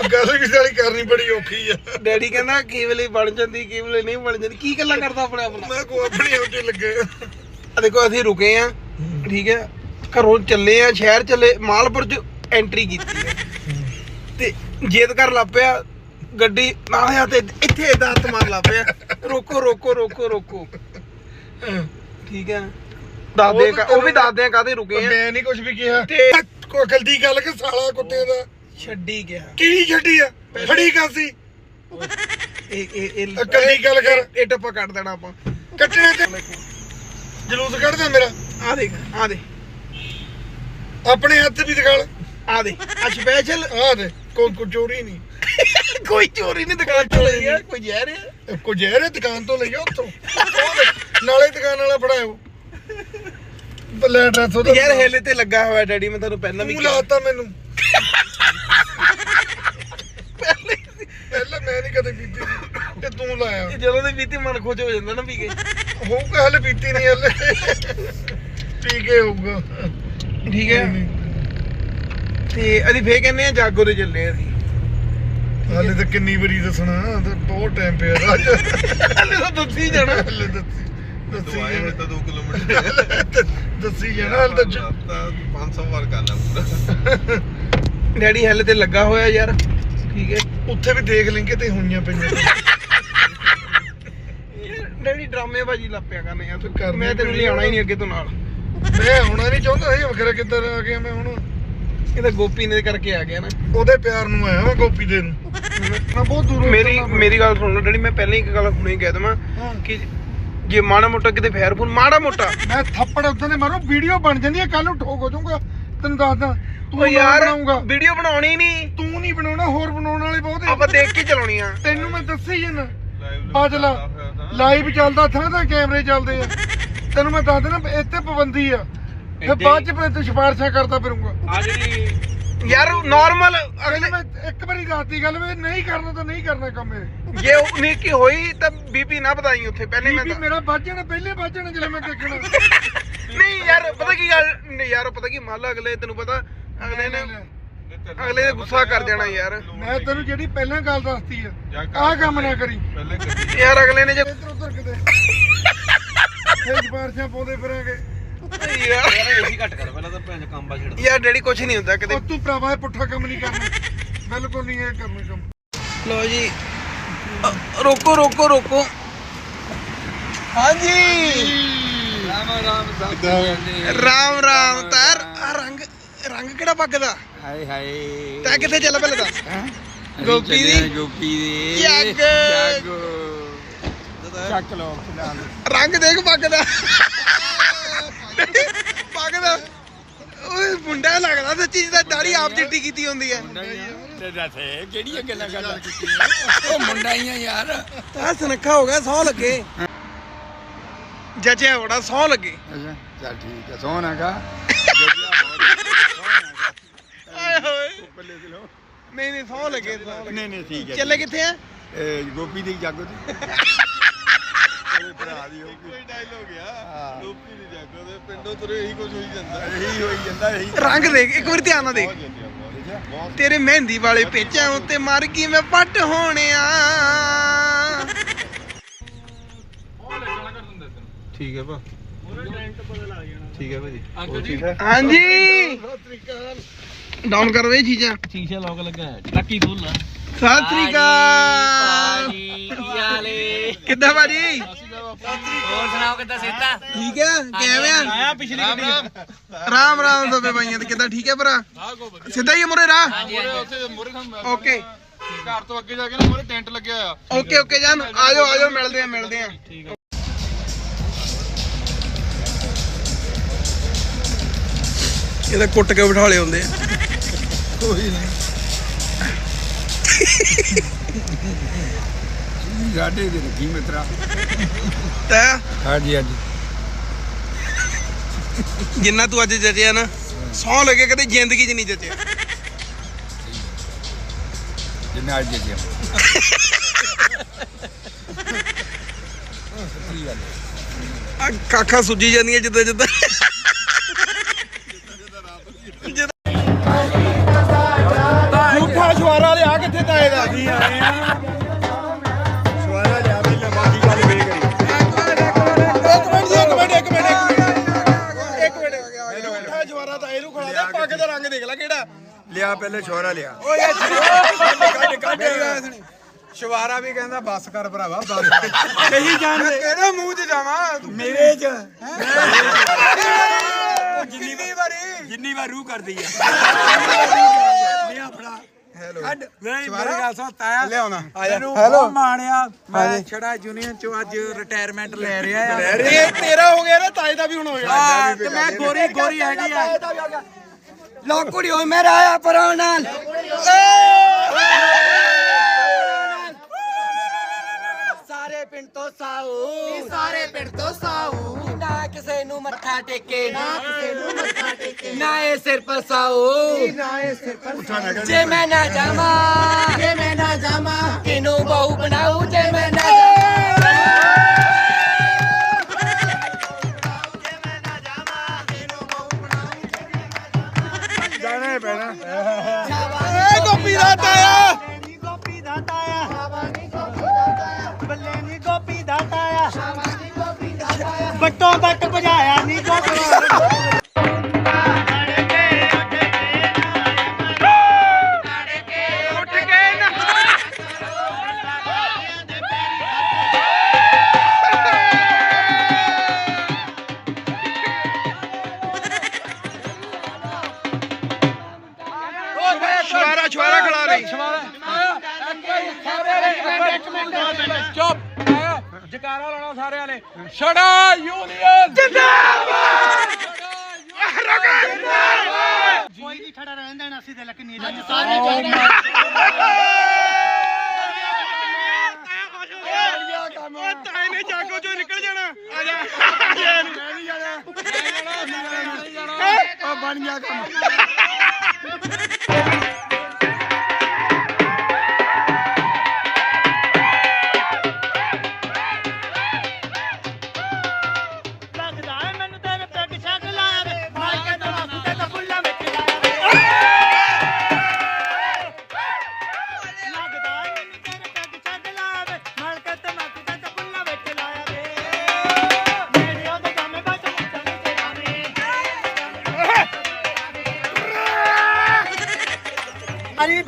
ਗੱਲ ਵੀ ਸਾਲੀ ਕਰਨੀ ਬੜੀ ਔਖੀ ਆ। ਡੈਡੀ ਕਹਿੰਦਾ ਕੀ ਵੇਲੇ ਬਣ ਜਾਂਦੀ ਕੀ ਵੇਲੇ ਨਹੀਂ ਬਣ ਜਾਂਦੀ ਕੀ ਗੱਲਾਂ ਕਰਦਾ ਆਪਣੇ ਆਪ ਨਾਲ? ਮੈਂ ਕੋ ਆਪਣੇ ਉੱਤੇ ਲੱਗੇ ਆ। ਦੇਖੋ ਅਸੀਂ ਰੁਕੇ ਆ ਠੀਕ ਹੈ ਘਰੋਂ ਚੱਲੇ ਆ ਸ਼ਹਿਰ ਚੱਲੇ ਮਾਲਪੁਰ ਚ ਐਂਟਰੀ ਕੀਤੀ ਤੇ ਜੇਦ ਕਰ ਲੱਪਿਆ ਗੱਡੀ ਨਾਲ ਆ ਤੇ ਇੱਥੇ ਹੱਥ ਮਾਰ ਲੱਪਿਆ ਰੋਕੋ ਰੋਕੋ ਰੋਕੋ ਰੋਕੋ। ਠੀਕ ਹੈ। ਦੱਸਦੇ ਆ ਉਹ ਵੀ ਦੱਸਦੇ ਆ ਕਾਹਦੇ ਰੁਕੇ ਆ? ਮੈਂ ਨਹੀਂ ਕੁਝ ਵੀ ਕਿਹਾ। ਤੇ- ਕੋਈ ਗਲਤੀ ਗੱਲ ਕਿ ਸਾਲਾ ਕੁੱਤੇ ਦਾ। ਛੱਡੀ ਗਿਆ। ਕੀ ਛੱਡੀ ਆ? ਫੜੀ ਕਾਸੀ ਇਹ ਇਹ ਇਹ ਗੱਲ ਕਰ। ਇਹ- ਟੱਪਾ ਕੱਢ ਦੇਣਾ ਆਪਾਂ। ਕੱਟਣੇ ਤੇ ਜਲੂਸ ਕੱਢਦਾ ਮੇਰਾ। ਆ ਦੇਖ ਆ ਦੇ। ਆਪਣੇ ਹੱਥ ਵੀ ਦਿਖਾਲ ਆ ਦੇ ਆ ਸਪੈਸ਼ਲ ਆ ਦੇ। ਕੋਈ ਕੋਈ ਚੋਰੀ ਨਹੀਂ। ਕੋਈ ਚੋਰੀ ਨਹੀਂ ਦੁਕਾਨ ਤੋਂ ਲਈ। ਗਿਆ ਕੋਈ ਜ਼ਹਿਰ ਹੈ? ਕੋਈ ਜ਼ਹਿਰ ਦੁਕਾਨ ਤੋਂ ਲਈਓ ਉੱਥੋਂ। ਉਹ ਦੇਖ, ਨਾਲੇ ਦੁਕਾਨ ਵਾਲਾ ਫੜਾਇਓ। ਬੱਲੇ ਐਡਰੈਸ ਉਹਦਾ ਯਾਰ ਹੇਲੇ ਤੇ ਲੱਗਾ ਹੋਇਆ ਡੈਡੀ ਮੈਂ ਤੁਹਾਨੂੰ ਪਹਿਲਾਂ ਵੀ ਲਾਤਾ ਮੈਨੂੰ। ਪਹਿਲਾਂ ਮੈਂ ਨਹੀਂ ਕਦੇ ਪੀਤੀ ਤੇ ਤੂੰ ਲਾਇਆ। ਇਹ ਜਦੋਂ ਦੀ ਪੀਤੀ ਮਨ ਖੁਸ਼ ਹੋ ਜਾਂਦਾ ਨਾ ਪੀ ਕੇ। ਹੋਊਗਾ ਹਲੇ ਪੀਤੀ ਨਹੀਂ ਹਲੇ। ਪੀ ਕੇ ਹੋਊਗਾ। ਠੀਕ ਹੈ। ਤੇ ਅਸੀਂ ਫੇਰ ਕਹਿੰਦੇ ਆ ਜਾਗੋ ਦੇ ਚੱਲੇ ਅਸੀਂ। ਹਾਲੇ ਤਾਂ ਕਿੰਨੀ ਵਾਰੀ ਦੱਸਣਾ ਤੇ ਬਹੁਤ ਟਾਈਮ ਪਿਆ ਰਾਜ ਹਲੇ ਤਾਂ ਦੱਸੀ ਜਾਣਾ। ਹਾਲੇ ਦੱਸੀ ਦੱਸੀ ਜਾਣਾ। ਤਾਂ 2 ਕਿਲੋਮੀਟਰ। ਦੱਸੀ ਜਾਣਾ ਹਾਲੇ ਤਾਂ ਜ- ਤਾਂ 500 ਵਾਰ ਕਰਨਾ ਪੂਰਾ। ਡੈਡੀ ਹਲੇ ਤੇ ਲੱਗਾ ਹੋਇਆ ਯਾਰ। ਠੀਕ ਹੈ। ਉੱਥੇ ਵੀ ਦੇਖ ਲੈਂਗੇ ਤੇ ਹੋਈਆਂ ਪਈਆਂ। ਡੈਡੀ ਡਰਾਮੇ ਬਾਜੀ ਲੱਪਿਆ ਕਰਨੇ ਆ। ਕਰਨੇ ਮੈਂ ਤੈਨੂੰ ਲਿਆਉਣਾ ਹੀ। ਨਹੀਂ ਅੱਗੇ ਤੋਂ ਨਾਲ। ਮੈਂ ਆਉਣਾ ਨਹੀਂ ਚਾਹੁੰਦਾ ਸੀ ਵਖਰਾ ਕਿੱਧਰ ਆ ਗਿਆ ਮੈਂ ਹੁਣ। ਇਹ ਤਾਂ ਗੋਪੀ ਨੇ ਕਰਕੇ ਆ ਗਿਆ ਨਾ। ਉਹਦੇ ਪਿਆਰ ਨੂੰ ਆਇਆ ਮੈਂ ਗੋਪੀ ਦੇ ਨੂੰ। ਮੈਂ ਬਹੁਤ ਦੂਰੋਂ ਮੇਰੀ। ਮੇਰੀ ਗੱਲ ਸੁਣ ਲਓ ਡੈਡੀ ਮੈਂ ਪਹਿਲਾਂ ਹੀ ਇੱਕ ਗੱਲ ਹੁਣੇ ਕਹਿ ਦਵਾਂ। ਕਿ ਜੇ ਮਾੜਾ ਮੋਟਾ ਕਿਤੇ ਫੇਰ ਫੂਨ ਮਾੜਾ ਮੋਟਾ। ਮੈਂ ਥੱਪੜ ਉਦੋਂ ਦੇ ਮਾਰੋ ਵੀਡੀਓ ਬਣ ਜਾਂਦੀ ਹੈ ਕੱਲ ਨੂੰ ਠੋਕ ਹੋ ਜਾਊਗਾ। ਤੈਨੂੰ ਦੱਸਦਾ ਤੂੰ ਯਾਰ ਵੀਡੀਓ ਬਣਾਉਣੀ ਨਹੀਂ। ਤੂੰ ਨਹੀਂ ਬਣਾਉਣਾ ਹੋਰ ਬਣਾਉਣ ਵਾਲੇ ਬਹੁਤ ਆ। ਆਪਾਂ ਦੇਖ ਕੇ ਚਲਾਉਣੀ ਆ। ਤੈਨੂੰ ਮੈਂ ਦੱਸਿਆ ਹੀ ਨਾ। ਲਾਈਵ ਚੱਲਦਾ ਥਾਂ ਤਾਂ ਕੈਮਰੇ ਚੱਲਦੇ ਆ। ਤੈਨੂੰ ਮੈਂ ਦੱਸ ਦੇਣਾ ਇੱਥੇ ਪਾਬੰਦੀ ਆ। ਫਿਰ ਬਾਅਦ ਚ ਮੈਂ ਤੇ ਸਿਫਾਰਿਸ਼ਾਂ ਕਰਦਾ ਫਿਰੂੰਗਾ। ਆ ਜਿਹੜੀ ਯਾਰ ਨਾਰਮਲ ਅਗਲੇ ਮੈਂ ਇੱਕ ਵਾਰੀ ਦੱਸਤੀ ਗੱਲ ਵੀ ਨਹੀਂ ਕਰਨਾ ਤਾਂ ਨਹੀਂ ਕਰਨਾ ਕੰਮ ਇਹ। ਜੇ ਉਨੀ ਕੀ ਹੋਈ ਤਾਂ ਬੀਪੀ ਨਾ ਵਧਾਈ ਉੱਥੇ ਪਹਿਲੇ ਮੈਂ ਬੀਬੀ ਤਾਂ- ਮੇਰਾ ਵੱਜ ਜਾਣਾ ਪਹਿਲੇ ਵੱਜ ਜਾਣਾ ਜਦੋਂ ਮੈਂ ਦੇਖਣਾ। ਨਹੀਂ ਯਾਰ ਪਤਾ ਕੀ ਗੱਲ ਨਹੀਂ ਯਾਰ ਪਤਾ ਕੀ ਮੰਨ ਲਾ ਅਗਲੇ ਤੈਨੂੰ ਪਤਾ ਅਗਲੇ ਨੇ ਅਗਲੇ ਨੇ ਗੁੱਸਾ ਕਰ ਜਾਣਾ ਯਾਰ। ਮੈਂ ਤੈਨੂੰ ਜਿਹੜੀ ਪਹਿਲਾਂ ਗੱਲ ਦੱਸਤੀ ਆ ਆਹ ਕੰਮ ਨਾ ਕਰੀ। ਪਹਿਲੇ ਯਾਰ ਅਗਲੇ ਨੇ ਜੇ ਇੱਧਰ ਉੱਧਰ ਕਿਤੇ। ਫੇਰ ਸਿਫਾਰਿਸ਼ਾਂ ਪਾਉਂਦੇ ਫਿਰਾਂਗੇ। ਯਾਰ। ਯਾਰ। ਏਸੀ ਘੱਟ ਕਰ ਪਹਿਲਾਂ ਤਾਂ ਭੈਣ ਚੋਦ ਕੰਮ ਬਾ ਛੱਡ ਯਾਰ ਡੈਡੀ ਕੁਝ ਨਹੀਂ ਹੁੰਦਾ ਕਿਤੇ। ਉਹ ਤੂੰ ਭਰਾਵਾ ਇਹ ਪੁੱਠਾ ਕੰਮ ਨਹੀਂ ਕਰਨਾ। ਬਿਲਕੁਲ ਨਹੀਂ ਇਹ ਕਰਨਾ ਕੰਮ। ਲੋ ਜੀ। ਅ, ਰੋਕੋ ਰੋਕੋ ਰੋਕੋ। ਹਾਂਜੀ। ਰਾਮ ਰਾਮ ਸਾਹਿਬ ਰਾਮ ਰਾਮ ਤਾਰ। ਆਹ ਰੰਗ ਰੰਗ ਕਿਹੜਾ ਪੱਗਦਾ? ਹਾਏ ਹਾਏ। ਤੈਂ ਕਿੱਥੇ ਚੱਲ ਪਹਿਲਾਂ ਦੱਸ ਗੋਪੀ ਦੀ। ਗੋਪੀ ਦੀ। ਜੱਗ। ਚੱਕ ਲੋ ਫਿਲਹਾਲ। ਰੰਗ ਦੇਖ ਪੱਗ ਦਾ ਪੱਗ ਦਾ ਓਏ ਮੁੰਡਾ ਲੱਗਦਾ ਸੱਚੀ ਜਿਹਦਾ ਦਾੜੀ ਆਪ ਚਿੱਟੀ ਕੀਤੀ ਹੁੰਦੀ ਹੈ ਤੇ ਦੱਸੇ ਕਿਹੜੀਆਂ ਗੱਲਾਂ ਕਰਦਾ? ਉਹ ਮੁੰਡਾ ਹੀ ਆ ਯਾਰ। ਤਾਂ ਸੁਨੱਖਾ ਹੋ ਗਿਆ ਸੌ ਲੱਗੇ। ਜੱਜਿਆ ਬੜਾ ਸੌ ਲੱਗੇ। ਅੱਛਾ ਚੱਲ ਠੀਕ ਹੈ ਸੋਹਣਾਗਾ ਆਏ ਹੋਏ। ਨਹੀਂ ਨਹੀਂ ਸੌ ਲੱਗੇ। ਨਹੀਂ ਨਹੀਂ ਠੀਕ ਹੈ ਚੱਲੇ ਕਿੱਥੇ ਆ? ਗੋਪੀ ਦੀ ਜਾਗੋ ਦੀ ਭਰਾ ਦੀ ਕੋਈ ਡਾਇਲੋਗ ਆ ਲੋਪੀ ਦੀ ਜਾਗੋ ਦੇ ਪਿੰਡੋਂ ਤੁਰੇ ਇਹੀ ਕੁਝ ਹੋਈ ਜਾਂਦਾ। ਇਹੀ ਹੋਈ ਜਾਂਦਾ ਇਹੀ ਰੰਗ ਦੇਖ ਇੱਕ ਵਾਰ ਧਿਆਨ ਨਾਲ ਦੇਖ। ਤੇਰੇ ਮਹਿੰਦੀ ਵਾਲੇ ਪੇਚਾਂ ਉੱਤੇ ਮਰ ਗਈ ਮੈਂ ਪੱਟ ਹੋਣਿਆ। ਠੀਕ ਹੈ ਭਾ। ਠੀਕ ਹੈ ਭਾਜੀ। ਹਾਂਜੀ। ਡਾਊਨ ਕਰ ਵੇ ਚੀਜ਼ਾਂ। ਸ਼ੀਸ਼ਾ ਲੋਕ ਲੱਗਾ ਲੱਕੀ ਖੋਲ ਸਤਿ ਸ੍ਰੀ ਅਕਾਲ। ਕੀ ਹਾਲੇ ਕਿੱਦਾਂ ਭਾਜੀ? ਹੋਰ ਸੁਣਾਓ ਕਿੱਦਾਂ ਸੇਤਾ? ਠੀਕ ਹੈ ਕਿਵੇਂ ਆ? ਆਇਆ ਪਿਛਲੀ ਗੱਡੀ ਰਾਮ। ਰਾਮ ਦੋਵੇਂ ਭਾਈਆਂ ਤੇ ਕਿੱਦਾਂ ਠੀਕ ਹੈ ਭਰਾ? ਸਿੱਧਾ ਹੀ ਮੁਰੇ ਰਾਹ? ਉੱਥੇ ਮੁਰੇ ਖੰਮ ਓਕੇ। ਘਰ ਤੋਂ ਅੱਗੇ ਜਾ ਕੇ ਨਾ ਮੁਰੇ ਟੈਂਟ ਲੱਗਿਆ ਆ ਓਕੇ ਓਕੇ ਜਾਨ। ਆਜੋ ਆਜੋ ਮਿਲਦੇ ਆ ਮਿਲਦੇ ਆ। ਇਹਦਾ ਕੁੱਟ ਕੇ ਬਿਠਾ ਲਿਆ ਹੁੰਦੇ ਆ। ਕੋਈ ਨਹੀਂ ਗਾਡੇ ਦੇ ਰੱਖੀ ਮਿੱਤਰਾ ਤਾਂ? ਹਾਂਜੀ ਹਾਂਜੀ। ਜਿੰਨਾ ਤੂੰ ਅੱਜ ਜਜਿਆ ਨਾ ਸੌ ਲੱਗੇ ਕਦੇ ਜ਼ਿੰਦਗੀ 'ਚ ਨਹੀਂ ਜਜਿਆ ਜਿੰਨਾ ਅੱਜ ਜੇ ਆ ਕਾਖਾਂ ਸੁੱਜੀ ਜਾਂਦੀਆਂ ਜਿੱਦਾਂ ਜਿੱਦਾਂ। ਝੂਠਾ ਸ਼ਵਾਰਾ ਲਿਆ ਕਿੱਥੇ ਤਾਏ ਦਾ? ਅਸੀਂ ਆਏ ਆ ਲਿਆ ਪਹਿਲੇ ਛੋਰਾ ਲਿਆ। ਓਏ ਕੱਢ ਕੱਢ ਸ਼ਵਾਰਾ ਵੀ ਕਹਿੰਦਾ ਬੱਸ ਕਰ ਭਰਾਵਾ ਬੱਸ। ਕਹੀ ਜਾਣਦੇ। ਕਿਹੜੇ ਮੂੰਹ 'ਚ ਜਾਵਾਂ। ਮੇਰੇ ਚ। ਜਿੰਨੀ ਵਾਰੀ ਜਿੰਨੀ ਵਾਰ ਰੂਹ ਕਰਦੀ ਆ। ਲਿਆ ਫੜਾ ਕੱਢ। ਨਹੀਂ ਮੇਰੀ ਗੱਲ ਸੁਣ ਤਾਇਆ। ਲਿਆਉਣਾ ਮੈਨੂੰ ਬਹੁਤ ਮਾਣਿਆ। ਮੈਂ ਛੜਾ ਯੂਨੀਅਨ ਚੋਂ ਅੱਜ ਰਿਟਾਇਰਮੈਂਟ ਲੈ ਰਿਹਾ ਆ। ਤੇਰਾ ਹੋ ਗਿਆ ਨਾ ਤਾਏ ਦਾ ਵੀ ਹੁਣ ਹੋ ਹਾਂ, ਤੇ ਮੈਂ ਗੋਰੀ ਗੋਰੀ ਹੈਗੀ ਆ। ਲੋ ਕੁੜੀ ਓਏ ਮੇਰਾ ਆਇਆ ਪਰਾਂ ਨਾਲ। ਸਾਰੇ ਪਿੰਡ ਤੋਂ ਸਾਊ। ਸਾਰੇ ਪਿੰਡ ਤੋਂ ਸਾਊ। ਨਾ ਕਿਸੇ ਨੂੰ ਮੱਥਾ ਟੇਕੇ ਨਾ ਕਿਸੇ ਨੂੰ ਮੱਥਾ ਟੇਕੇ। ਨਾ ਇਹ ਸਿਰ ਪਰ ਸਾਊ। ਨਾ ਇਹ ਸਿਰ ਪਰ ਜੇ ਮੈਂ ਨਾ ਜਾਵਾਂ ਜੇ ਮੈਂ ਨਾ ਜਾਵਾਂ। ਕਿਨੂੰ ਬਹੂ ਬਣਾਉ ਜੇ ਮੈਂ ਨਾ ਹੀ ਪੈਣਾ ਏ ਗੋਪੀ ਦਾ ਤਾਇਆ ਨੀ ਗੋਪੀ ਦਾ ਤਾਇਆ ਬੱਲੇ ਨੀ ਗੋਪੀ ਦਾ ਤਾਇਆ ਬੱਟੋ ਬੱਟ ਭਜਾਇਆ ਨੀ ਗੋਪੀ ਖੜਾ ਰਹਿਣ ਦੇਣਾ ਅਸੀਂ ਤੇ ਲਕਨੀ ਓ ਤਾਏ ਨੇ ਜਾਗੋ ਚੋਂ ਨਿਕਲ ਜਾਣਾ। ਆ ਜਾ। ਆ ਬਣ ਗਿਆ ਕੰਮ।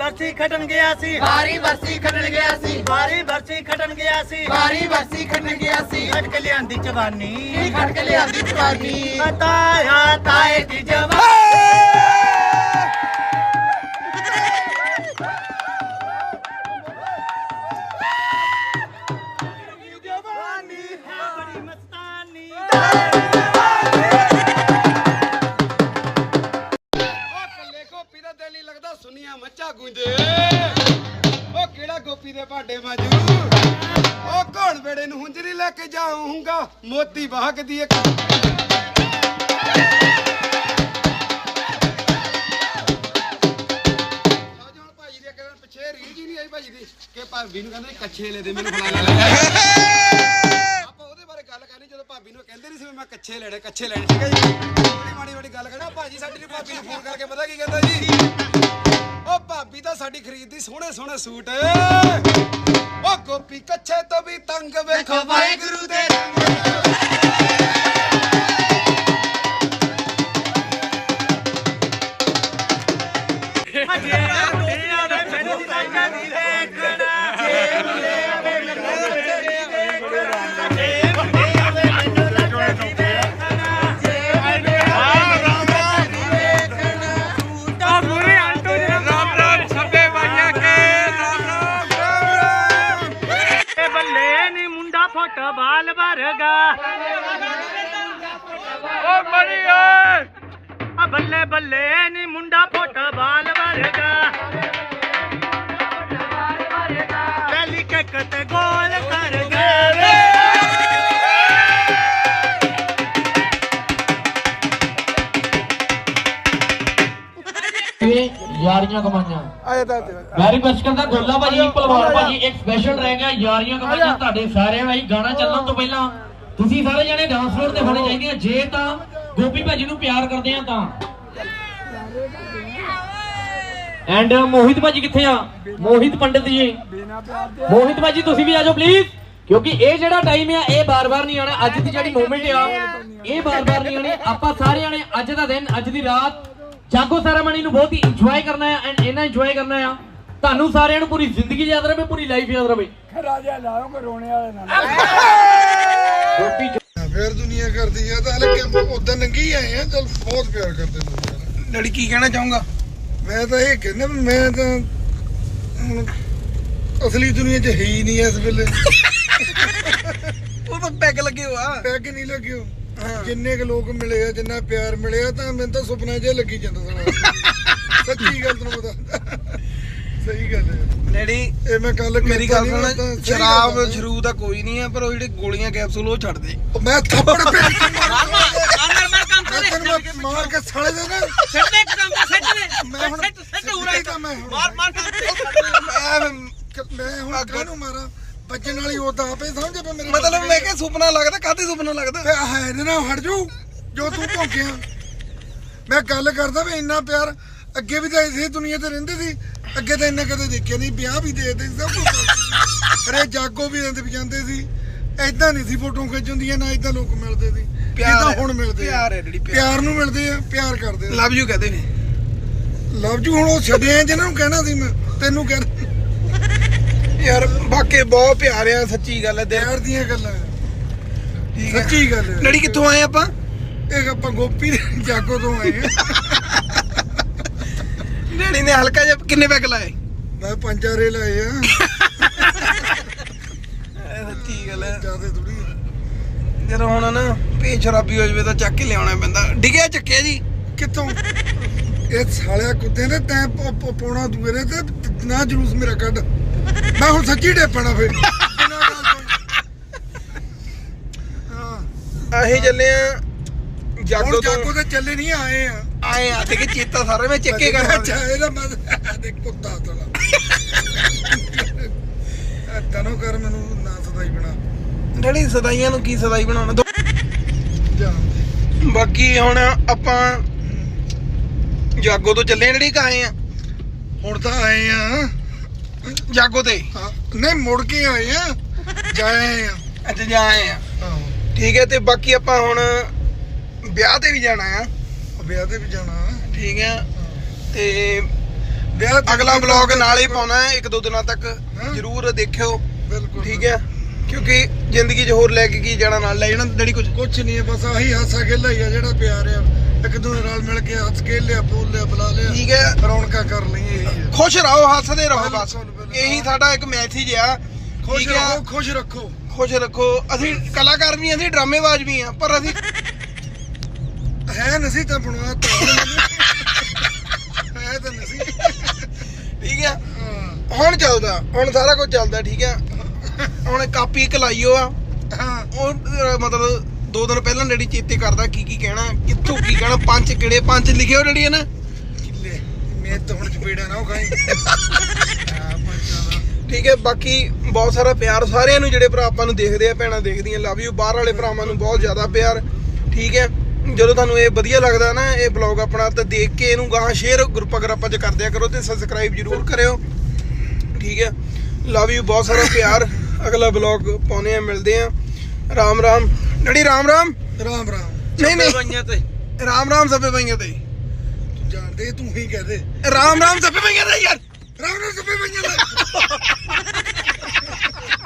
ਬਰਸੀ ਖਟਣ ਗਿਆ ਸੀ। ਵਾਰੀ ਵਰਸੀ ਖੱਟਣ ਗਿਆ ਸੀ। ਵਾਰੀ ਬਰਸੀ ਖਟਣ ਗਿਆ ਸੀ। ਵਾਰੀ ਵਰਸੀ ਖੱਟਣ ਗਿਆ ਸੀ। ਖਟ ਕੇ ਲਿਆਂਦੀ ਜਵਾਨੀ। ਖੜ ਕੇ ਲਿਆਂਦੀ ਜਵਾਨੀ। ਤਾਇਆ ਤਾਏ ਦੀ ਜਵਾਨੀ। ਜਾਊਂਗਾ ਮੋਤੀ ਬਾਗ ਇੱਕ ਪਿੱਛੇ ਰੀਝ ਹੀ ਨਹੀਂ ਆਈ ਭਾਜੀ ਦੀ, ਕਿ ਭਾਬੀ ਨੂੰ ਕਹਿੰਦੇ ਕੱਛੇ ਲੈ ਦੇ, ਮੈਨੂੰ ਫਲਾਣਾ ਲੈ ਆਪਾਂ ਉਹਦੇ ਬਾਰੇ ਗੱਲ ਕਰਨੀ, ਜਦੋਂ ਭਾਬੀ ਨੂੰ ਕਹਿੰਦੇ ਨਹੀਂ ਸੀ ਮੈਂ ਕੱਛੇ ਲੈਣੇ ਕੱਛੇ ਲੈਣੇ, ਠੀਕ ਹੈ ਜੀ? ਬੜੀ ਮਾੜੀ ਮਾੜੀ ਗੱਲ ਕਰਨਾ, ਭਾਜੀ ਸਾਡੀ ਨੂੰ ਭਾਬੀ ਨੂੰ ਫੋਨ ਕਰਕੇ ਪਤਾ ਕੀ ਕਹਿੰਦਾ ਜੀ? ਉਹ ਭਾਬੀ ਤਾਂ ਸਾਡੀ ਖਰੀਦਦੀ ਸੋਹਣੇ ਸੋਹਣੇ ਸੂਟ। ਉਹ ਗੋਪੀ ਕੱਛੇ ਤੋਂ ਵੀ ਤੰਗ ਵੇਖੋ ਵਾਹਿਗੁਰੂ ਦੇ ਰੰਗ। ਵੈਰੀ ਬੈਸਟ ਕਰਦਾ ਗੋਲਾ ਭਾਜੀ ਪਹਿਲਵਾਨ ਭਾਜੀ ਇੱਕ ਸਪੈਸ਼ਲ ਰਹਿ ਗਿਆ ਯਾਰੀਆਂ ਕਮਾਈਆਂ ਤੁਹਾਡੇ ਸਾਰਿਆਂ ਲਈ ਗਾਣਾ ਚੱਲਣ ਤੋਂ ਪਹਿਲਾਂ। ਤੁਸੀਂ ਸਾਰੇ ਜਣੇ ਡਾਂਸ ਫਲੋਰ ਤੇ ਹੋਣੇ ਚਾਹੀਦੇ ਆ। ਜੇ ਤਾਂ ਗੋਪੀ ਭਾਜੀ ਨੂੰ ਪਿਆਰ ਕਰਦੇ ਆ ਤਾਂ। ਐਂਡ ਮੋਹਿਤ ਭਾਜੀ ਕਿੱਥੇ ਆ? ਮੋਹਿਤ ਪੰਡਿਤ ਜੀ। ਮੋਹਿਤ ਭਾਜੀ ਤੁਸੀਂ ਵੀ ਆ ਜਾਓ ਪਲੀਜ਼ ਕਿਉਂਕਿ ਇਹ ਜਿਹੜਾ ਟਾਈਮ ਆ ਇਹ ਬਾਰ-ਬਾਰ ਨਹੀਂ ਆਣਾ ਅੱਜ ਦੀ ਜਿਹੜੀ ਮੂਵਮੈਂਟ ਆ ਇਹ ਬਾਰ-ਬਾਰ ਨਹੀਂ ਆਣੀ ਆਪਾਂ ਸਾਰੇ ਜਣੇ ਅੱਜ ਦਾ ਦਿਨ ਅੱਜ ਦੀ ਰਾਤ ਜਾਗੋ ਸੈਰਾਮਨੀ ਨੂੰ ਬਹੁਤ ਹੀ ਇੰਜੋਏ ਕਰਨਾ ਹੈ ਐਂਡ ਇਹਨਾਂ ਇੰਜੋਏ ਕਰਨਾ ਆ। ਤੁਹਾਨੂੰ ਸਾਰਿਆਂ ਨੂੰ ਪੂਰੀ ਜ਼ਿੰਦਗੀ ਯਾਦ ਰਵੇ ਪੂਰੀ ਲਾਈਫ ਯਾਦ ਰਵੇ ਗੋਪੀ ਫੇਰ ਦੁਨੀਆ ਕਰਦੀ ਆ ਤਾਂ ਹਲੇ ਉਦੋਂ ਨੰਗੀ ਆਏ ਆ ਚਲ ਬਹੁਤ ਪਿਆਰ ਕਰਦੇ ਨੇ ਕੀ ਕਹਿਣਾ ਚਾਹੂੰਗਾ? ਮੈਂ ਤਾਂ ਇਹ ਕਹਿੰਦਾ ਮੈਂ ਤਾਂ ਅਸਲੀ ਦੁਨੀਆ 'ਚ ਹੈ ਹੀ ਨਹੀਂ ਇਸ ਵੇਲੇ। ਉਹ ਤਾਂ ਪੈਗ ਲੱਗੇ ਹੋਆ ਪੈਗ ਨਹੀਂ ਲੱਗਿਓ ਜਿੰਨੇ ਕੁ ਲੋਕ ਮਿਲੇ ਆ ਜਿੰਨਾ ਪਿਆਰ ਮਿਲਿਆ ਤਾਂ ਮੈਨੂੰ ਤਾਂ ਸੁਪਨਾ ਜਿਹਾ ਲੱਗੀ ਜਾਂਦਾ ਸਾਲਾ ਸੱਚੀ ਗੱਲ ਤੁਹਾਨੂੰ ਪਤਾ। ਸਹੀ ਗੱਲ ਹੈ। ਡੈਡੀ ਇਹ ਮੈਂ ਕੱਲ ਮੇਰੀ ਗੱਲ ਸੁਣ ਸ਼ਰਾਬ ਸ਼ਰੂ ਦਾ ਕੋਈ ਨਹੀਂ ਹੈ ਪਰ ਉਹ ਜਿਹੜੇ ਗੋਲੀਆਂ ਕੈਪਸੂਲ ਉਹ ਛੱਡ ਦੇ। ਮੈਂ ਥੱਪੜ ਪੇ ਮਾਰ ਕੇ ਸਾਲੇ ਦੇ ਨਾ। ਸਿੱਟ ਦੇ ਕੰਮ ਦਾ। ਸਿੱਟ ਦੇ ਮੈਂ ਹੁਣ ਹੈ। ਮਾਰ ਮਾਰ ਮੈਂ- ਕਿ ਮੈਂ ਹੁਣ ਕਾਹਨੂੰ ਮਾਰਾਂ? ਬੱਜਣ ਵਾਲੀ ਉਹ ਤਾਂ ਆਪੇ ਸਮਝ ਪਏ ਮੇਰੇ ਮਤਲਬ ਮੈਂ ਕਿਹਾ ਸੁਪਨਾ ਲੱਗਦਾ ਕਾਹਦੇ ਸੁਪਨਾ ਲੱਗਦਾ? ਤੇ ਹੈ ਇਹਦੇ ਨਾਲ ਹਟ ਜਾਊ ਜੋ ਤੂੰ ਭੌਂਕਿਆ। ਮੈਂ ਗੱਲ ਕਰਦਾ ਵੀ ਇੰਨਾ ਪਿਆਰ ਅੱਗੇ ਵੀ ਤਾਂ ਇਸੇ ਦੁਨੀਆ ਤੇ ਰਹਿੰਦੇ ਸੀ। ਅੱਗੇ ਤਾਂ ਇੰਨਾ ਕਦੇ ਦੇਖਿਆ ਨਹੀਂ ਵਿਆਹ ਵੀ ਦੇਖਦੇ ਸੀ ਸਭ ਕੁਝ ਅਰੇ ਜਾਗੋ ਵੀ ਰਹਿੰਦੇ ਵੀ ਜਾਂਦੇ ਸੀ। ਐਦਾਂ ਨਹੀਂ ਸੀ ਫੋਟੋ ਖਿੱਚ ਹੁੰਦੀਆਂ ਨਾ ਐਦਾਂ ਲੋਕ ਮਿਲਦੇ ਸੀ। ਪਿਆਰ ਜਿੱਦਾਂ। ਹੁਣ ਮਿਲਦੇ ਆ। ਪਿਆਰ ਹੈ ਜਿਹੜੀ ਪਿਆਰ। ਪਿਆਰ ਨੂੰ ਮਿਲਦੇ ਆ ਪਿਆਰ ਕਰਦੇ ਆ। ਲਵ ਯੂ ਕਹਦੇ ਨੇ। ਲਵ ਜੂ ਹੁਣ ਉਹ ਛੱਡੇ ਆ ਜਿਹਨਾਂ ਨੂੰ ਕਹਿਣਾ ਸੀ ਮੈਂ ਤੈਨੂੰ ਕਹਿ ਯਾਰ ਬਾਕੀ ਬਹੁਤ ਪਿਆਰ ਆ ਸੱਚੀ ਗੱਲ ਹੈ ਦਿਲ ਪਿਆਰ ਦੀਆਂ ਗੱਲਾਂ ਆ। ਠੀਕ ਹੈ। ਸੱਚੀ ਗੱਲ ਹੈ। ਲੜੀ ਕਿੱਥੋਂ ਆਏ ਆਪਾਂ? ਇਹ ਆਪਾਂ ਗੋਪੀ ਦੇ ਜਾਗੋ ਤੋਂ ਆਏ ਆ। ਡੈਡੀ ਨੇ? ਹਲਕਾ ਜਿਹਾ ਕਿੰਨੇ ਪੈਗ ਲਾਏ? ਮੈਂ ਪੰਜਾਰੇ ਲਾਏ ਆ। ਸੱਚੀ ਗੱਲ ਹੈ। ਜ਼ਿਆਦਾ ਥੋੜੀ ਜਦੋਂ ਹੁਣ ਨਾ ਪੇ ਸ਼ਰਾਬੀ ਹੋ ਜਵੇ ਤਾਂ ਚੱਕ ਕੇ ਲਿਆਉਣਾ ਪੈਂਦਾ। ਡਿਗਿਆ ਚੱਕਿਆ ਜੀ? ਕਿੱਥੋਂ? ਇਹ ਸਾਲਿਆ ਕੁੱਤੇ ਨੇ ਤੈਂ ਪ- ਪ- ਪਾਉਣਾ ਦੂਏ ਨੇ ਤੇ ਨਾ ਜਲੂਸ ਮੇਰਾ ਕੱਢ। ਮੈਂ ਹੁਣ ਸੱਚੀ ਡੇਪਣਾ ਫੇਰ। ਅਸੀਂ ਚੱਲੇ ਆ ਜਾਗੋ ਤੋਂ। ਜਾਗੋ ਤੇ ਚੱਲੇ ਨਹੀਂ ਆਏ ਆ। ਆਏ ਆ ਤੇ ਕਿ ਚੇਤਾ ਸਾਰੇ ਮੈਂ ਚੱਕੇ ਅੱਛਾ ਇਹਦਾ ਮੈਂ ਦੇ ਕੁੱਤਾ ਤਲਾ। ਤਨੋ ਕਰ ਮੈਨੂੰ ਨਾ ਸਦਾਈ ਬਣਾ। ਡੈਡੀ ਸਦਾਈਆਂ ਨੂੰ ਕੀ ਸਦਾਈ ਬਣਾਉਣਾ? ਬਾਕੀ ਹੁਣ ਆਪਾਂ ਜਾਗੋ ਤੋਂ ਚੱਲੇ ਡੈਡੀ ਕਾਏ ਆ? ਹੁਣ ਤਾਂ ਆਏ ਆ। ਜਾਗੋ ਤੇ। ਨਹੀਂ ਮੁੜ ਕੇ ਆਏ ਆ। ਜਾਏ ਆ। ਅੱਜ ਜਾ ਆਏ ਆ। ਠੀਕ ਹੈ ਤੇ ਬਾਕੀ ਆਪਾਂ ਹੁਣ ਵਿਆਹ ਤੇ ਵੀ ਜਾਣਾ ਆ। ਵਿਆਹ ਤੇ ਵੀ ਜਾਣਾ। ਠੀਕ ਹੈ ਤੇ ਵਿਆਹ ਅਗਲਾ ਬਲੌਗ ਨਾਲ ਹੀ ਪਾਉਣਾ ਹੈ ਇੱਕ ਦੋ ਦਿਨਾਂ ਤੱਕ। ਜਰੂਰ ਦੇਖਿਓ। ਬਿਲਕੁਲ ਠੀਕ ਹੈ ਕਿਉਂਕਿ ਜ਼ਿੰਦਗੀ 'ਚ ਹੋਰ ਲੈ ਕੇ ਕੀ ਜਾਣਾ ਨਾਲ ਲੈ ਜਾਣਾ ਡੈਡੀ ਕੁਝ। ਕੁਛ ਨਹੀਂ ਹੈ ਬਸ ਆਹੀ ਹਾਸਾ ਖੇਲਾ ਹੀ ਆ ਜਿਹੜਾ ਪਿਆਰ ਆ। ਇੱਕ ਦੂਜੇ ਨਾਲ ਮਿਲ ਕੇ ਹੱਸ ਕੇ ਲਿਆ ਬੋਲ ਲਿਆ ਬੁਲਾ ਲਿਆ। ਠੀਕ ਹੈ ਰੌਣਕਾਂ ਕਰ ਲਈਏ ਇਹੀ ਖੁਸ਼ ਰਹੋ ਹੱਸਦੇ ਰਹੋ ਬਸ। ਇਹੀ ਸਾਡਾ ਇੱਕ ਮੈਸੇਜ ਆ। ਖੁਸ਼? ਰਹੋ ਖੁਸ਼ ਰੱਖੋ। ਖੁਸ਼ ਰੱਖੋ। ਅਸੀਂ ਕਲਾਕਾਰ ਵੀ ਹਾਂ, ਅਸੀਂ ਡਰਾਮੇਬਾਜ਼ ਵੀ ਆ ਪਰ ਅਸੀਂ ਹੈ ਨਸੀ ਤਾਂ ਬਣਵਾ ਤਾ। ਹੈ ਤਾਂ ਨਸੀ। ਠੀਕ ਹੈ ਹਾਂ। ਹੁਣ ਚੱਲਦਾ। ਹੁਣ ਸਾਰਾ ਕੁਝ ਚੱਲਦਾ ਠੀਕ ਹੈ ਹੁਣ ਕਾਪੀ ਇੱਕ ਲਾਈਓ ਆ। ਹਾਂ। ਉਹ ਮਤਲਬ ਦੋ ਦਿਨ ਪਹਿਲਾਂ ਡੈਡੀ ਚੇਤੇ ਕਰਦਾ ਕੀ ਕੀ ਕਹਿਣਾ ਕਿੱਥੋਂ ਕੀ ਕਹਿਣਾ ਪੰਜ ਕਿਹੜੇ ਪੰਜ ਲਿਖਿਓ ਡੈਡੀ ਹੈ ਨਾ ਕਿੱਲੇ ਮੈਂ ਤਾਂ ਹੁਣ ਚਪੇੜਾ ਨਾ ਉਹ ਖਾਈ ਹਾਂ ਪੰਚਾਂ ਠੀਕ ਹੈ ਬਾਕੀ ਬਹੁਤ ਸਾਰਾ ਪਿਆਰ ਸਾਰਿਆਂ ਨੂੰ ਜਿਹੜੇ ਭਰਾ ਆਪਾਂ ਨੂੰ ਦੇਖਦੇ ਆ ਭੈਣਾਂ ਦੇਖਦੀਆਂ ਲਵ ਯੂ ਬਾਹਰ ਵਾਲੇ ਭਰਾਵਾਂ ਨੂੰ ਬਹੁਤ ਜ਼ਿਆਦਾ ਪਿਆਰ ਠੀਕ ਹੈ ਜਦੋਂ ਤੁਹਾਨੂੰ ਇਹ ਵਧੀਆ ਲੱਗਦਾ ਨਾ ਇਹ ਬਲੌਗ ਆਪਣਾ ਤਾਂ ਦੇਖ ਕੇ ਇਹਨੂੰ ਗਾਹਾਂ ਸ਼ੇਅਰ ਗਰੁੱਪਾਂ ਗਰੁੱਪਾਂ 'ਚ ਕਰ ਦਿਆ ਕਰੋ ਤੇ ਸਬਸਕ੍ਰਾਈਬ ਜਰੂਰ ਕਰਿਓ। ਠੀਕ ਹੈ? ਲਵ ਯੂ ਬਹੁਤ ਸਾਰਾ ਪਿਆਰ। ਅਗਲਾ ਬਲੌਗ ਪਾਉਨੇ ਆ ਮਿਲਦੇ ਆ ਰਾਮ ਰਾਮ। ਡੈਡੀ ਰਾਮ ਰਾਮ। ਰਾਮ ਰਾਮ। ਨਹੀਂ ਨਹੀਂ। ਰਾਮ ਰਾਮ ਸਭੇ ਪਈਆਂ ਤੇ। ਤੂੰ ਜਾਣਦੇ ਤੂੰ ਹੀ ਕਹਦੇ। ਰਾਮ ਰਾਮ ਸਭੇ ਪਈਆਂ ਤੇ ਯਾਰ। ਰਾਮ ਰਾਮ ਸਭੇ ਪੰਜਾਂ ਦਾ